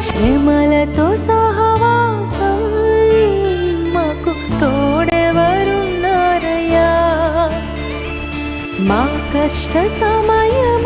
శ్రమలతో సహవాసం మాకు తోడెవరున్నారయ్యా? మా కష్ట సమయం